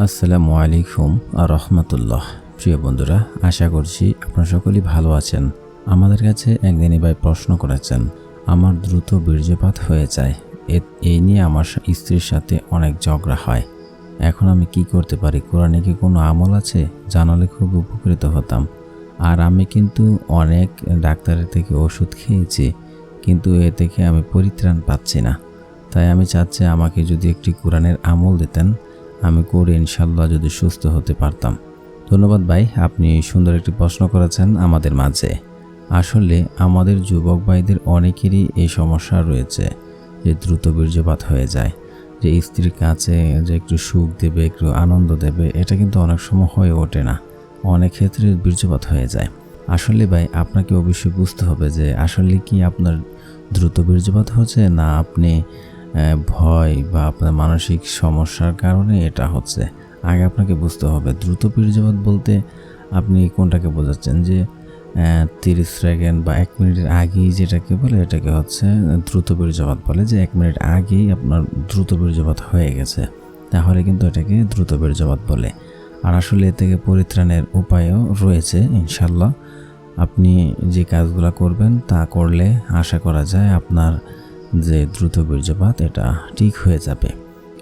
আসসালামু আলাইকুম আর রহমতুল্লাহ। প্রিয় বন্ধুরা, আশা করছি আপনারা সকলেই ভালো আছেন। আমাদের কাছে একদিনই ভাই প্রশ্ন করেছেন, আমার দ্রুত বীর্যপাত হয়ে যায় এই নিয়ে আমার স্ত্রীর সাথে অনেক ঝগড়া হয়। এখন আমি কি করতে পারি? কোরআনে কি কোনো আমল আছে? জানালে খুব উপকৃত হতাম। আর আমি কিন্তু অনেক ডাক্তারের থেকে ওষুধ খেয়েছি, কিন্তু এ থেকে আমি পরিত্রাণ পাচ্ছি না। তাই আমি চাচ্ছি আমাকে যদি একটি কোরআনের আমল দিতেন আমি করে ইনশাল্লাহ যদি সুস্থ হতে পারতাম। ধন্যবাদ ভাই, আপনি সুন্দর একটি প্রশ্ন করেছেন আমাদের মাঝে। আসলে আমাদের যুবক ভাইদের অনেকেরই এই সমস্যা রয়েছে, যে দ্রুত বীর্যপাত হয়ে যায়, যে স্ত্রীর কাছে যে একটু সুখ দেবে, একটু আনন্দ দেবে, এটা কিন্তু অনেক সময় হয়ে ওঠে না। অনেক ক্ষেত্রে বীর্যপাত হয়ে যায়। আসলে ভাই, আপনাকে অবশ্যই বুঝতে হবে যে আসলে কি আপনার দ্রুত বীর্যপাত হচ্ছে না আপনি ভয় বা আপনার মানসিক সমস্যার কারণে এটা হচ্ছে। আগে আপনাকে বুঝতে হবে, দ্রুত বীর্যপাত বলতে আপনি কোনটাকে বোঝাচ্ছেন? যে তিরিশ সেকেন্ড বা এক মিনিটের আগেই যেটাকে বলে, এটাকে হচ্ছে দ্রুত বীর্যপাত বলে। যে, এক মিনিট আগেই আপনার দ্রুত বীর্যপাত হয়ে গেছে, তাহলে কিন্তু এটাকে দ্রুত বীর্যপাত বলে। আর আসলে এ থেকে পরিত্রাণের উপায়ও রয়েছে ইনশাল্লাহ আপনি যে কাজগুলো করবেন তা করলে আশা করা যায় আপনার যে দ্রুত বীর্যপাত, এটা ঠিক হয়ে যাবে।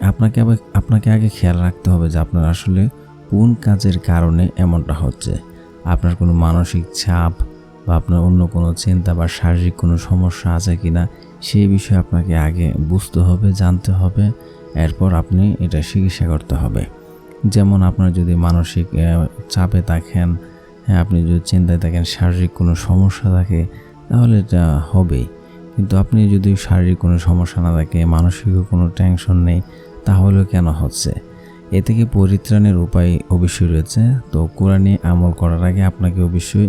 আপনাকে আবার, আপনাকে আগে খেয়াল রাখতে হবে যে আপনার আসলে কোন কাজের কারণে এমনটা হচ্ছে। আপনার কোনো মানসিক চাপ বা আপনার অন্য কোনো চিন্তা বা শারীরিক কোনো সমস্যা আছে কি না সেই বিষয়ে আপনাকে আগে বুঝতে হবে, জানতে হবে। এরপর আপনি এটা চিকিৎসা করতে হবে। যেমন আপনার যদি মানসিক চাপে থাকেন হ্যাঁ আপনি যদি চিন্তায় থাকেন, শারীরিক কোনো সমস্যা থাকে, তাহলে এটা হবেই। কিন্তু আপনি যদি শারীরিক কোনো সমস্যা না থাকে মানসিকও কোনো টেনশন নেই তাহলেও কেন হচ্ছে? এ থেকে পরিত্রাণের উপায় অবশ্যই রয়েছে। তো কোরআনে আমল করার আগে আপনাকে অবশ্যই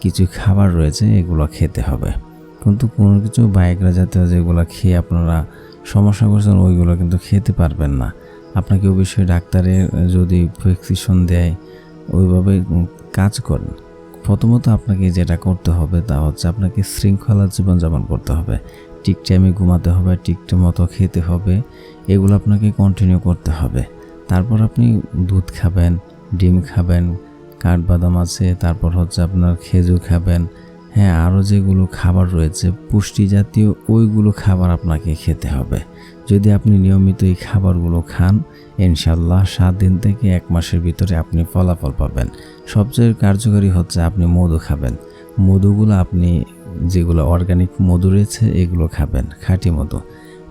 কিছু খাবার রয়েছে, এগুলো খেতে হবে। কিন্তু কোনো কিছু বাইকরা জাতীয় যেগুলো খেয়ে আপনারা সমস্যা করছেন, ওইগুলো কিন্তু খেতে পারবেন না। আপনাকে অবশ্যই ডাক্তারের যদি প্রেসক্রিপশন দেয়, ওইভাবে কাজ করেন। প্রথমত আপনাকে যেটা করতে হবে তা হচ্ছে আপনাকে শৃঙ্খলা জীবনযাপন করতে হবে। ঠিক টাইমে ঘুমাতে হবে, ঠিক মতো খেতে হবে, এগুলো আপনাকে কন্টিনিউ করতে হবে। তারপর আপনি দুধ খাবেন, ডিম খাবেন, কাঠবাদাম আছে, তারপর হচ্ছে আপনার খেজুর খাবেন। হ্যাঁ আরও যেগুলো খাবার রয়েছে, পুষ্টি জাতীয় ওইগুলো খাবার আপনাকে খেতে হবে। যদি আপনি নিয়মিত এই খাবারগুলো খান ইনশাল্লাহ সাত দিন থেকে এক মাসের ভিতরে আপনি ফলাফল পাবেন। সবচেয়ে কার্যকরী হচ্ছে আপনি মধু খাবেন। মধুগুলো আপনি যেগুলো অর্গানিক মধু রয়েছে, এগুলো খাবেন, খাঁটি মধু।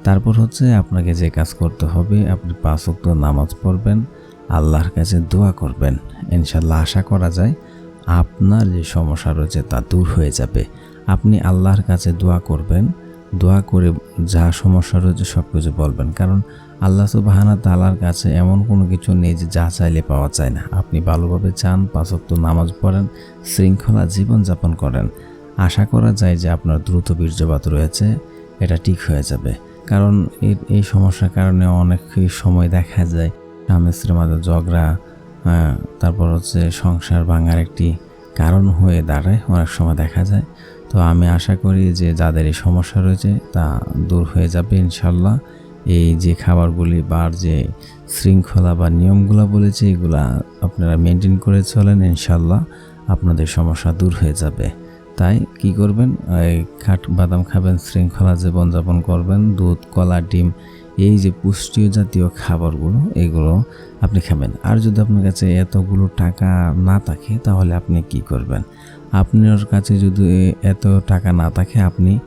তারপর হচ্ছে আপনাকে যে কাজ করতে হবে, আপনি পাঁচ ওয়াক্ত নামাজ পড়বেন, আল্লাহর কাছে দোয়া করবেন। ইনশাল্লাহ আশা করা যায় আপনার যে সমস্যা রয়েছে তা দূর হয়ে যাবে। আপনি আল্লাহর কাছে দোয়া করবেন, দোয়া করে যা সমস্যা রয়েছে সব কিছু বলবেন। কারণ আল্লাহ সুবাহানা তালার কাছে এমন কোনো কিছু নেই যে যা চাইলে পাওয়া যায় না। আপনি ভালোভাবে চান পাঁচক্ত নামাজ পড়েন শৃঙ্খলা জীবনযাপন করেন। আশা করা যায় যে আপনার দ্রুত বীর্যপাত রয়েছে এটা ঠিক হয়ে যাবে। কারণ এর এই সমস্যার কারণে অনেক সময় দেখা যায় স্বামী স্ত্রীর মাঝে ঝগড়া হ্যাঁ, তারপর হচ্ছে সংসার ভাঙার একটি কারণ হয়ে দাঁড়ায় অনেক সময় দেখা যায়। তো আমি আশা করি যে যাদের এই সমস্যা রয়েছে তা দূর হয়ে যাবে ইনশাল্লাহ এই যে খাবারগুলি বা আর যে শৃঙ্খলা বা নিয়মগুলো বলেছে, এগুলা আপনারা মেনটেন করে চলেন ইনশাল্লাহ আপনাদের সমস্যা দূর হয়ে যাবে। তাই কি করবেন? এই খাট বাদাম খাবেন, শৃঙ্খলা জীবনযাপন করবেন, দুধ, কলা, ডিম, এই যে পুষ্টিও জাতীয় খাবারগুলো, এগুলো আপনি খাবেন। আর যদি আপনার কাছে এতগুলো টাকা না থাকে, তাহলে আপনি কি করবেন? আপনার কাছে যদি এত টাকা না থাকে, আপনি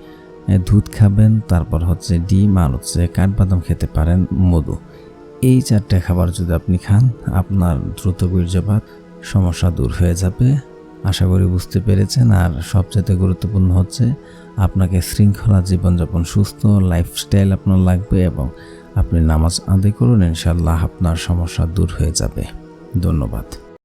দুধ খাবেন, তারপর হচ্ছে ডিম আর হচ্ছে কাঠবাদাম খেতে পারেন মধু। এই চারটে খাবার যদি আপনি খান, আপনার দ্রুত বীর্যপাত সমস্যা দূর হয়ে যাবে। আশা করি বুঝতে পেরেছেন। আর সবচেয়ে গুরুত্বপূর্ণ হচ্ছে, আপনাকে শৃঙ্খলা জীবনযাপন, সুস্থ লাইফস্টাইল আপনার লাগবে এবং আপনি নামাজ আদায় করুন ইনশাল্লাহ আপনার সমস্যা দূর হয়ে যাবে। ধন্যবাদ।